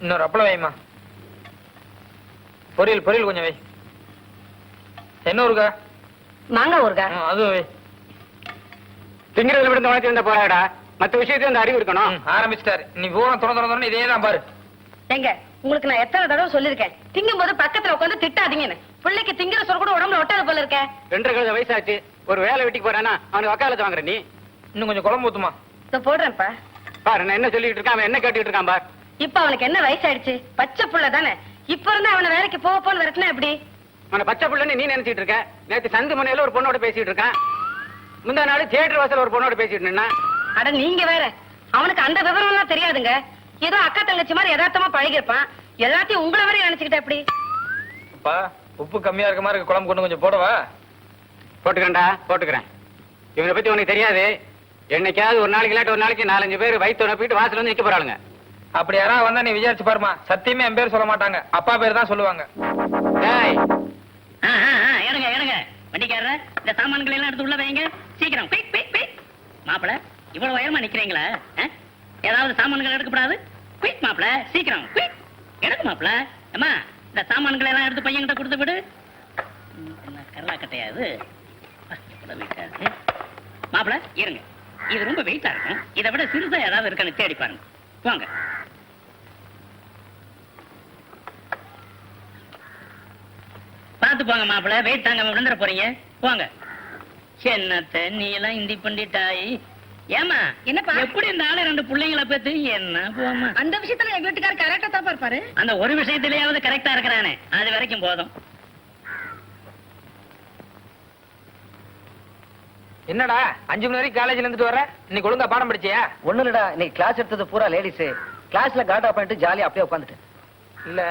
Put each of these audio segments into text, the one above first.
இன்னொரு அப்பளம் வைம்மா. பொரியல் பொரியல் கொஞ்சம் வை. என்ன ஊருக்கா? மாங்காய் ஊருகா ம், அதுவும் வை. திங்கிறதுல விழுந்து உணர்த்தி வந்த போறாடா மத்த விஷயத்தையும் அந்த அறிவு இருக்கணும். ஆரம்பிச்சிட்டாரு. நீ துற துற துறன்னு இதே தான் பாரு. எங்க? உங்களுக்கு நான் எத்தனை தடவை சொல்லிருக்கேன் திங்கும் போது பக்கத்துல உட்காந்து திட்டாதீங்கன்னு. பிள்ளைக்கு திங்கிற சொல் கூட உடம்புல ஒட்டாத போல இருக்க. ரெண்டரை கழுத வயசாச்சு. ஒரு வேலை வெட்டிக்கு போறானா அவனுக்கு வக்காலத்து வாங்குற நீ. இன்னும் கொஞ்சம் குழம்பு ஊத்துமா? இதோ போடுறேன்ப்பா. பாரு நான் என்ன சொல்லிட்டு இருக்கான் அவன் என்ன கேட்டுட்டு இருக்கான் பார். இப்ப அவனுக்கு என்ன வயசாயிடுச்சு? பச்சை புள்ள தானே. இப்ப இருந்தா அவனை வேலைக்கு போக போன்னு விரட்டினா எப்படி? அவனை பச்சை பிள்ளைன்னு நீ நினைச்சிட்டு இருக்க. நேத்து சந்து முனையில ஒரு பொண்ணோட பேசிட்டு இருக்கான். முந்தா நாள் தியேட்டர் வாசல் ஒரு பொண்ணோட பேசிட்டு நின்னா. அட நீங்க வேற. அவனுக்கு அந்த விவரம் எல்லாம் தெரியாதுங்க. ஏதோ அக்கா தங்கச்சி மாதிரி யதார்த்தமா பழகிருப்பான் எல்லாத்தையும் உங்களை வரை நினைச்சுக்கிட்ட எப்படி? அப்பா உப்பு கம்மியா இருக்க மாதிரி இருக்கு. குழம்பு கொண்டு கொஞ்சம் போடவா? போட்டுக்கிறேன்டா போட்டுக்கிறேன். இவனை பத்தி உனக்கு தெரியாது. என்னைக்காவது ஒரு நாளைக்கு இல்லாட்டி ஒரு நாளைக்கு நாலஞ்சு பேர் வயிற்று நப்பிட்டு வாசல் வந்து நிக்க போறாளுங்க. அப்படி யாராவது வந்தா நீ விசாரிச்சு பாருமா சத்தியமே என் பேர் சொல்ல மாட்டாங்க. அப்பா பேர் தான் சொல்லுவாங்க. டேய். ஆ, ஆ, ஆ, இறங்க இறங்க வண்டிக்காரர் இந்த சாமான்களை எல்லாம் எடுத்து உள்ள வைங்க. சீக்கிரம். குயிக் மாப்பிள இவ்வளவு உயரமா நிக்கிறீங்களா? ஏதாவது சாமான்கள் எடுக்கப்படாது? குயிக் மாப்பிள சீக்கிரம். குயிக் எடுக்கு மாப்பிள. அம்மா இந்த சாமான்களை எல்லாம் எடுத்து பையன்கிட்ட கொடுத்து விடு. கரலா கட்டையா இது? ஆ, இவ்வளவு வெயிட்டா இருக்கு. மாப்பிள இருங்க. இது ரொம்ப வெயிட்டா இருக்கும். இதை விட சிறுசா ஏதாவது இருக்கான்னு தேடி பாருங்க. போங்க பாத்து போங்க மாப்பிள வெயிட் தாங்க விழுந்துட போறீங்க. போங்க. என்னத்த நீ எல்லாம் இந்தி பண்ணிட்டாய் ஏமா என்னப்பா? எப்படி இந்த ஆளு ரெண்டு பிள்ளைங்கள பெத்து? என்ன போமா அந்த விஷயத்துல எங்க வீட்டுக்காரர் கரெக்டா தான் இருப்பாரு. அந்த ஒரு விஷயத்திலேயாவது கரெக்டா இருக்கிறானே. அது வரைக்கும் போதும். என்னடா அஞ்சு மணி வரைக்கும் காலேஜ்ல இருந்துட்டு வர இன்னைக்கு ஒழுங்கா பாடம் படிச்சியா? ஒண்ணு இல்லடா இன்னைக்கு கிளாஸ் எடுத்தது பூரா லேடிஸ் கிளாஸ்ல காட்டா பண்ணிட்டு ஜாலியா அப்படியே உட்காந்துட்டு இல்ல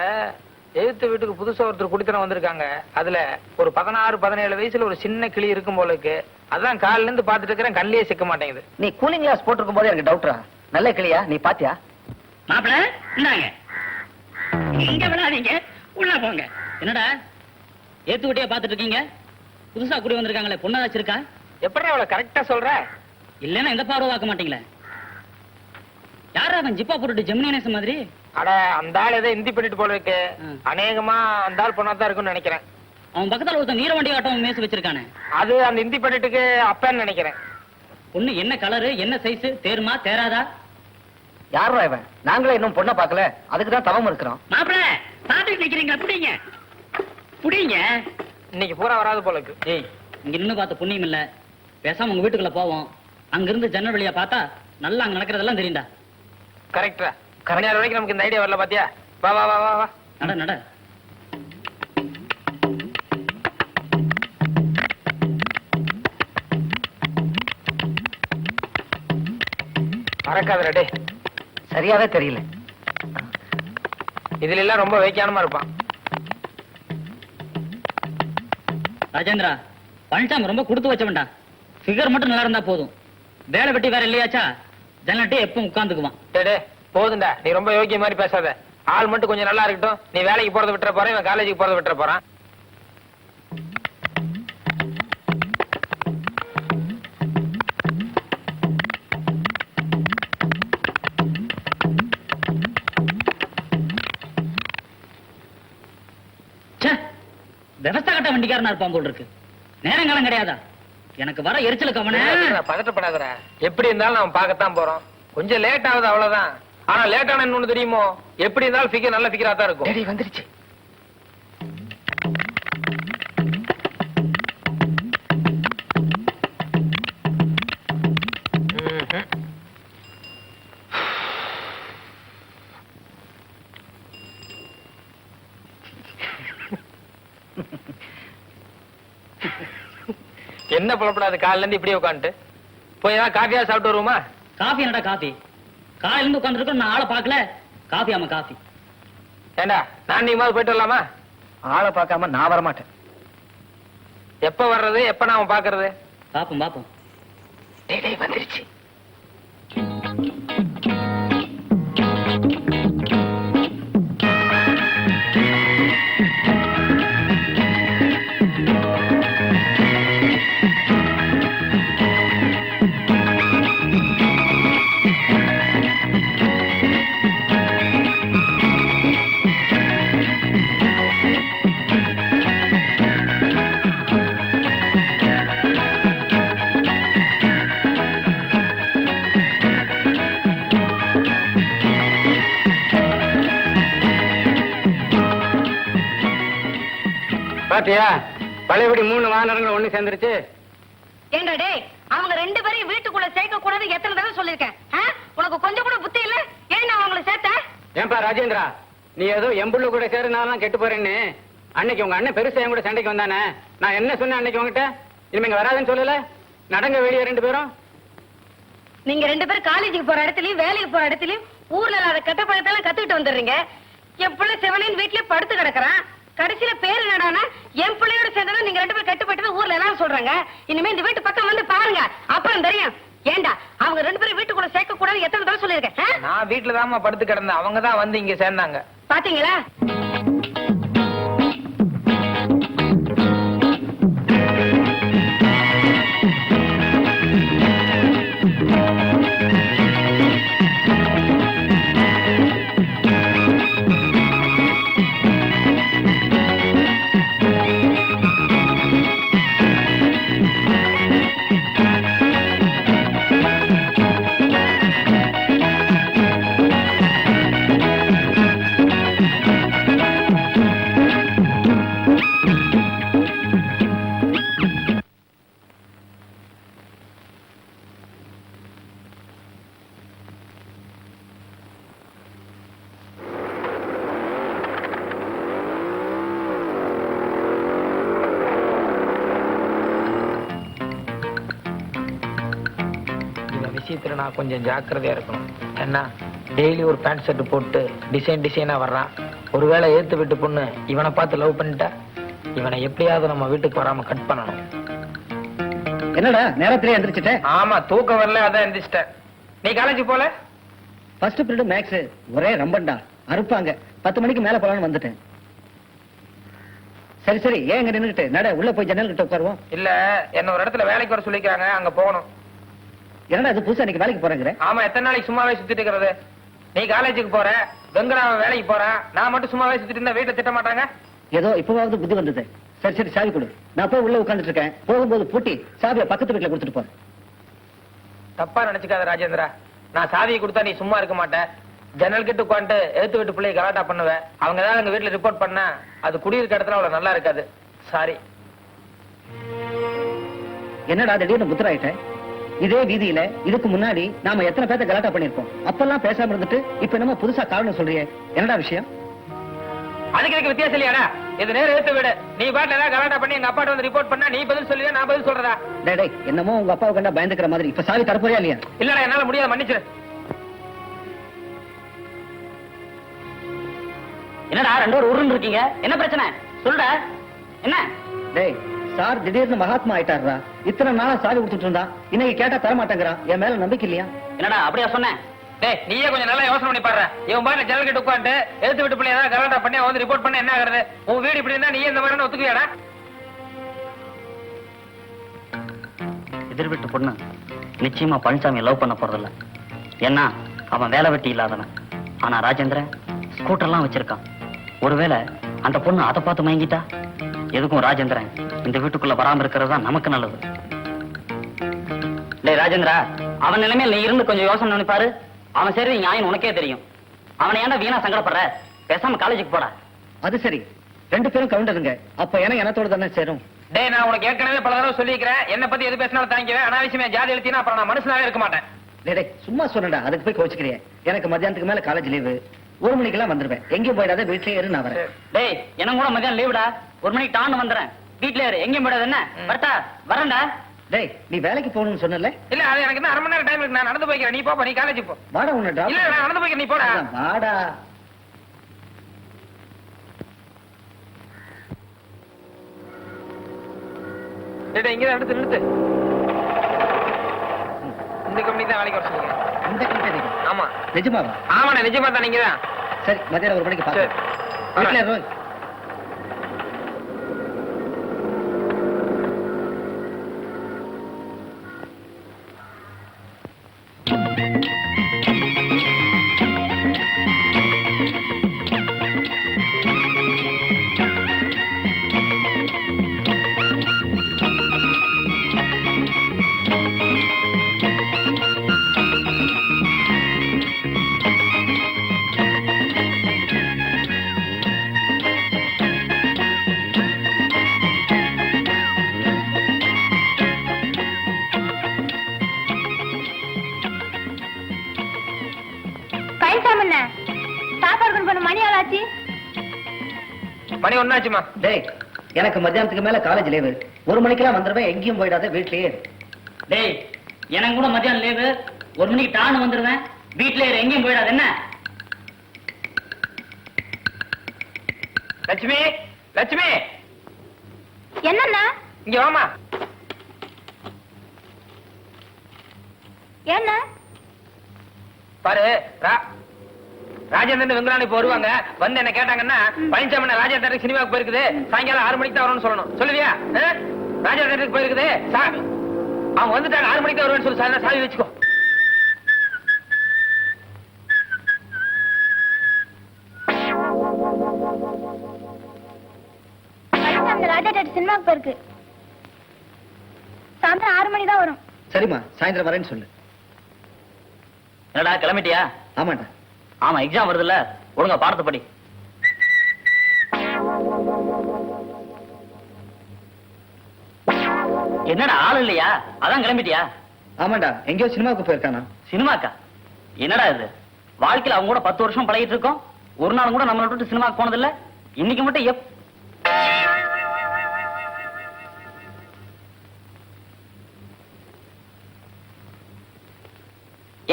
எழுத்து வீட்டுக்கு புதுசா ஒருத்தர் குடித்தனம் வந்திருக்காங்க. அதுல ஒரு பதினாறு பதினேழு வயசுல ஒரு சின்ன கிளி இருக்கும் போல இருக்கு. அதான் காலையில இருந்து பாத்துட்டு இருக்கிறேன் கண்ணிலே சிக்க மாட்டேங்குது. நீ கூலிங் கிளாஸ் போட்டிருக்கும் போது எனக்கு டவுட்ரா நல்ல கிளியா? நீ பாத்தியா? மாப்பிள இந்தாங்க. இங்க விடாதீங்க உள்ள போங்க. என்னடா? ஏத்து குட்டியா பாத்துட்டு இருக்கீங்க? புதுசா குடி வந்திருக்காங்களே பொண்ணாச்சும் இருக்கா? எப்படி அவளை கரெக்டா சொல்ற? இல்லன்னா எந்த பார்வை பார்க்க மாட்டீங்களே? யாரா அவன்? ஜிப்பா போட்டுட்டு ஜெமினி கணேசன் மாதிரி? அட அந்த ஆள் ஏதோ இந்தி பண்ணிட்டு போல இருக்கு. அநேகமா அந்த ஆள் பொண்ணா தான் இருக்கும்னு நினைக்கிறேன். அவன் பக்கத்துல ஒருத்தன் நீர வண்டி ஆட்டம் மேசு வச்சிருக்கானே. அது அந்த இந்தி பண்ணிட்டுக்கு அப்பன்னு நினைக்கிறேன். பொண்ணு என்ன கலரு என்ன சைஸ் தேருமா தேராதா? யாரா இவன்? நாங்களே இன்னும் பொண்ணை பார்க்கல. அதுக்கு தான் தவம் இருக்கிறோம். மாப்பிள பாத்துட்டு நிக்கிறீங்களா? புடிங்க. புடிங்க. இன்னைக்கு பூரா வராது போல இருக்கு. ஏய். இங்க நின்னு பார்த்த புண்ணியம் இல்ல. பேசாம உங்க வீட்டுக்குள்ள போவோம். அங்க இருந்து ஜன்னல் வழியா பார்த்தா நல்லா அங்க நடக்கிறதெல்லாம் தெரியும்டா. கரெக்டா கரணியார் வரைக்கும் நமக்கு இந்த ஐடியா வரல பாத்தியா? வா வா வா வா வா. நட நட. மறக்காதடா டே சரியாவே தெரியல. இதுல எல்லாம் ரொம்ப வைக்கானமா இருப்பான். ராஜேந்திரா பழனிசாமி ரொம்ப கொடுத்து வச்சவன்டா. ஃபிகர் மட்டும் நல்லா இருந்தா போதும். வேலை வெட்டி வேற இல்லையாச்சா? ஜன்னட்டே எப்பவும் உட்காந்துக்குவான் டே டே போதும்டா. நீ ரொம்ப யோக்கிய மாதிரி பேசாத. ஆள் மட்டும் கொஞ்சம் நல்லா இருக்கட்டும். நீ வேலைக்கு போறத விட்டுற போறேன் இவன் காலேஜுக்கு போறத விட்டுற போறான். விவசாய கட்ட வண்டிக்காரனா இருப்பான் போல் இருக்கு. நேரங்காலம் கிடையாதா? எனக்கு வர எரிச்சலுக்கு அவனே. பதட்டப்படாதடா. எப்படி இருந்தாலும் நம்ம பார்க்கத்தான் போறோம். கொஞ்சம் லேட் ஆகுது அவ்வளவுதான். ஆனா லேட் ஆன இன்னொன்னு தெரியுமோ? எப்படி இருந்தாலும் ஃபிகர் நல்ல ஃபிகரா தான் இருக்கும். டேடி வந்துருச்சு. என்ன புலப்படாது காலையில இருந்து இப்படியே உட்காந்துட்டு. போய் ஏதாவது காஃபியா சாப்பிட்டு வருவோமா? காஃபி என்னடா காஃபி? காலையில இருந்து உட்காந்துருக்கோம் நான் ஆளை பார்க்கல. காஃபி ஆமா காஃபி. ஏண்டா நான் நீ மாதிரி போயிட்டு வரலாமா? ஆளை பார்க்காம நான் வரமாட்டேன். எப்ப வர்றது எப்ப நாம பாக்குறது பாப்போம் பாப்போம் வந்துருச்சு. பாத்தியா? பழையபடி மூணு வானரங்கள் ஒண்ணு சேர்ந்துருச்சு. ஏண்டா டேய் அவங்க ரெண்டு பேரையும் வீட்டுக்குள்ள சேர்க்க கூடாது எத்தனை தடவை சொல்லிருக்கேன்? உனக்கு கொஞ்சம் கூட புத்தி இல்ல? ஏன் நான் அவங்கள சேர்த்தேன் ஏன்பா ராஜேந்திரா நீ ஏதோ எம்புள்ள கூட சேருனாலும் கெட்டு போறேன்னு. அன்னைக்கு உங்க அண்ணன் பெருசா என் கூட சண்டைக்கு வந்தானே? நான் என்ன சொன்னேன் அன்னைக்கு உங்ககிட்ட இனிமே இங்க வராதுன்னு சொல்லல? நடங்க வெளியே ரெண்டு பேரும். நீங்க ரெண்டு பேரும் காலேஜுக்கு போற இடத்துலயும் வேலைக்கு போற இடத்துலயும் ஊர்ல இல்லாத கெட்ட பழத்தெல்லாம் கத்துக்கிட்டு வந்துடுறீங்க. என் பிள்ளை சிவனின் வீட்லயே படுத்து கிடக்குறான். கடைசியில பேர் என்னடானா என் பிள்ளையோட சேர்ந்தா நீங்க ரெண்டு பேரும் கெட்டு போயிட்டு ஊர்ல எல்லாரும் சொல்றாங்க. இனிமே இந்த வீட்டு பக்கம் வந்து பாருங்க. அப்புறம் தெரியும். ஏண்டா அவங்க ரெண்டு பேரும் வீட்டுக்குள்ள சேர்க்க கூடாது எத்தனை தடவை சொல்லியிருக்கேன் ஆ? நான் வீட்டுல தாம்மா படுத்து கிடந்தேன். அவங்க தான் வந்து இங்க சேர்ந்தாங்க. பாத்தீங்களா? விஷயத்துல நான் கொஞ்சம் ஜாக்கிரதையா இருக்கணும். என்ன டெய்லி ஒரு பேண்ட் ஷர்ட் போட்டு டிசைன் டிசைனா வர்றான். ஒருவேளை ஏத்து விட்டு பொண்ணு இவனை பார்த்து லவ் பண்ணிட்டா? இவனை எப்படியாவது நம்ம வீட்டுக்கு வராம கட் பண்ணணும். என்னடா நேரத்திலே எந்திரிச்சிட்ட? ஆமா தூக்கம் வரல அதான் எந்திரிச்சிட்டேன் நீ காலேஜ் போல? ஃபர்ஸ்ட் பீரியட் மேக்ஸ் ஒரே ரம்பண்டா. அறுப்பாங்க. பத்து மணிக்கு மேல போலான்னு வந்துட்டேன். சரி சரி ஏன் இங்க நின்னுட்டு நட உள்ள போய் ஜன்னல் கிட்ட உட்காருவோம். இல்ல என்ன ஒரு இடத்துல வேலைக்கு வர சொல்லிக்கிறாங்க அங்க போகணும். என்னடா இது புதுசா இன்னைக்கு வேலைக்கு போறேங்கிற? ஆமா எத்தனை நாளைக்கு சும்மாவே சுத்திட்டு இருக்கிறது? நீ காலேஜுக்கு போற வெங்கடாவன் வேலைக்கு போறான் நான் மட்டும் சும்மாவே சுத்திட்டு இருந்தா வீட்டுல திட்ட மாட்டாங்க? ஏதோ இப்பவாவது புத்தி வந்தது. சரி சரி சாவி கொடு. நான் போய் உள்ள உட்கார்ந்துட்டு இருக்கேன். போகும்போது பூட்டி சாவியை பக்கத்து வீட்டுல கொடுத்துட்டு போறேன் தப்பா நினைச்சுக்காத ராஜேந்திரா. நான் சாவியை கொடுத்தா நீ சும்மா இருக்க மாட்ட. ஜன்னல் கிட்ட உட்காந்துட்டு எடுத்து விட்டு பிள்ளைய கலாட்டா பண்ணுவேன் அவங்க ஏதாவது எங்க வீட்டுல ரிப்போர்ட் பண்ணா அது குடியிருக்க இடத்துல அவ்வளவு நல்லா இருக்காது. சாரி என்னடா திடீர்னு புத்தராயிட்ட இதே வீதியில இதுக்கு முன்னாடி நாம எத்தனை பேர்த்த கலாட்டா பண்ணிருக்கோம் அப்பெல்லாம் பேசாம இருந்துட்டு இப்ப என்னமோ புதுசா காரணம் சொல்றியே. என்னடா விஷயம்? அதுக்கு எனக்கு வித்தியாசம் இல்லையாடா? இது நேரம் எடுத்து விடு. நீ பாட்டுல கலாட்டா பண்ணி எங்க அப்பாட்ட வந்து ரிப்போர்ட் பண்ணா நீ பதில் சொல்லுவியா நான் பதில் சொல்றதா? டேய் டேய் என்னமோ உங்க அப்பாவை கண்டா பயந்துக்கிற மாதிரி. இப்ப சாவி தரப்போறியா இல்லையா? இல்லடா என்னால முடியாது மன்னிச்சிரு. என்னடா ரெண்டு பேரும் உருன்னு இருக்கீங்க? என்ன பிரச்சனை? சொல்லுடா என்ன? டேய் சார் திடீர்னு மகாத்மா ஆயிட்டாருடா. இத்தனை நாளா சாவி கொடுத்துட்டு இருந்தா இன்னைக்கு கேட்டா தர மாட்டேங்கிறான் என் மேல நம்பிக்கை இல்லையா? என்னடா அப்படியா சொன்னேன் டேய் நீயே கொஞ்சம் நல்லா யோசனை பண்ணி பாரு இவன் பாட்டுல ஜன்னல் கிட்ட உட்காந்து எடுத்து விட்டு பிள்ளை ஏதாவது கலாட்டா பண்ணி வந்து ரிப்போர்ட் பண்ண என்ன ஆகுறது? உன் வீடு இப்படி இருந்தா நீ இந்த மாதிரி ஒத்துக்குவியாடா? எதிர் வீட்டு பொண்ணு நிச்சயமா பழனிசாமி லவ் பண்ண போறதில்ல. ஏன்னா அவன் வேலை வெட்டி இல்லாதவன். ஆனா ராஜேந்திரன் ஸ்கூட்டர்லாம் வச்சிருக்கான். ஒருவேளை அந்த பொண்ணு அதை பார்த்து மயங்கிட்டா? எதுக்கும் ராஜேந்திரன் இந்த வீட்டுக்குள்ள வராம இருக்கிறது தான் நமக்கு நல்லது. டேய் ராஜேந்திரா அவன் நிலைமையில நீ இருந்து கொஞ்சம் யோசனை பண்ணி பாரு. அவன் சரி நியாயம் உனக்கே தெரியும். அவனை ஏன்டா வீணா சங்கடப்படுற? பேசாம காலேஜுக்கு போடா. அது சரி. ரெண்டு பேரும் கவுண்டருங்க அப்ப எனக்கு எனத்தோட தானே சேரும்? டேய் நான் உனக்கு ஏற்கனவே பல தடவை சொல்லிக்கிறேன் என்ன பத்தி எது பேசினாலும் தாங்கிக்குவேன் அனாவசியமா ஜாதி எழுத்தினா அப்புறம் நான் மனுஷனாவே இருக்க மாட்டேன். டேய் டேய், சும்மா சொன்னடா. அதுக்கு போய் கோச்சுக்கிறியே எனக்கு மத்தியானத்துக்கு மேல காலேஜ் லீவு ஒரு மணிக்கெல்லாம் வந்துருவேன். எங்கேயும் போயிடாத வீட்லயே இரு நான் வரேன். டேய் எனக்கு கூட மதியம் லீவுடா ஒரு மணிக்கு டான்னு வந்துடுறேன் வீட்ல இரு எங்கேயும் போயிடாது என்ன? வரட்டா வரேன்டா. டேய் நீ வேலைக்கு போகணும்னு சொன்னல இல்ல அது எனக்கு இன்னும் அரை மணி நேரம் டைம் இருக்கு. நான் நடந்து போய்க்கிறேன். நீ போப்பா நீ காலேஜ் போ. வாடா உன்னை இல்ல நான் நடந்து போய்க்கிறேன். நீ போடா. வாடா. டேய், இங்க எடுத்து நிறுத்து. இந்த கம்பெனி தான் வேலைக்கு வர சொல்லிக்கிறேன் இந்த கம்பெனி ஆமா. நிஜமாவா? ஆமாண்ணே நிஜமா தான் நீங்க தான் சரி மத்தியானம் ஒரு மணிக்கு. பாக்கலாம் வீட்டுல மணி ஒன்னாச்சுமா? டேய் எனக்கு மத்தியானத்துக்கு மேல காலேஜ் லீவு ஒரு மணிக்கெல்லாம் வந்துடுவேன் எங்கேயும் போயிடாத வீட்லயே. டேய் எனக்கு கூட மத்தியானம் லீவு ஒரு மணிக்கு டான்னு வந்துருவேன் வீட்டுல இரு, எங்கேயும் போயிடாது என்ன? லட்சுமி லட்சுமி! என்னண்ணா? இங்க வாமா. என்ன பாரு ரா- ராஜேந்திரன் வெங்கடானி இப்ப வருவாங்க. வந்து என்ன கேட்டாங்கன்னா பழனிசாமி ராஜேந்திரன் சினிமாவுக்கு போயிருக்குது. சாயங்காலம் ஆறு மணிக்கு தான் வரணும்னு சொல்லணும். சொல்லுவியா? ராஜேந்திரனுக்கு போயிருக்குது. சா- அவங்க வந்துட்டாங்க ஆறு மணிக்கு தான் வருவேன்னு சொல்லு. சாவி வச்சுக்கோ. சினிமாக்கு போயிருக்கு. சாயந்தரம் ஆறு மணி தான் வரும். சரிம்மா சாயந்தரம் வரேன்னு சொல்லு. என்னடா கிளம்பிட்டியா? ஆமாண்டா. ஆமா எக்ஸாம் வருதுல்ல. ஒழுங்கா பாடத்தை படி. என்னடா ஆள் இல்லையா? அதான் கிளம்பிட்டியா? ஆமாண்டா எங்கேயோ சினிமாவுக்கு போயிருக்கானா? சினிமாக்கா? என்னடா இது? வாழ்க்கையில அவங்க கூட பத்து வருஷம் பழகிட்டு இருக்கோம். ஒரு நாள் கூட நம்மளை விட்டு சினிமாக்கு போனதில்ல. இன்னைக்கு மட்டும் எப்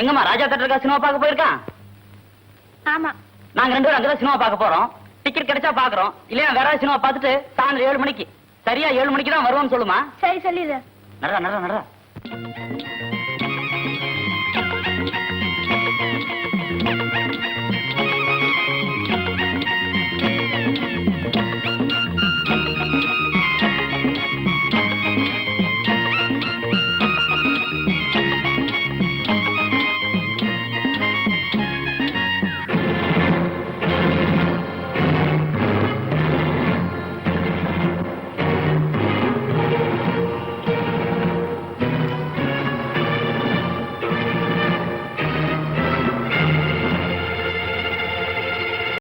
எங்கம்மா ராஜா தேட்டருக்கா சினிமா பார்க்க போயிருக்கான்? ஆமா. நாங்க ரெண்டு பேரும் அங்கதான் சினிமா பார்க்க போறோம். டிக்கெட் கிடைச்சா பாக்குறோம் இல்லையா வேற சினிமா பார்த்துட்டு சாயந்தரம் ஏழு மணிக்கு. சரியா ஏழு மணிக்கு தான் வருவோம்னு சொல்லுமா? சரி சொல்லிடு. நடரா நடரா நடரா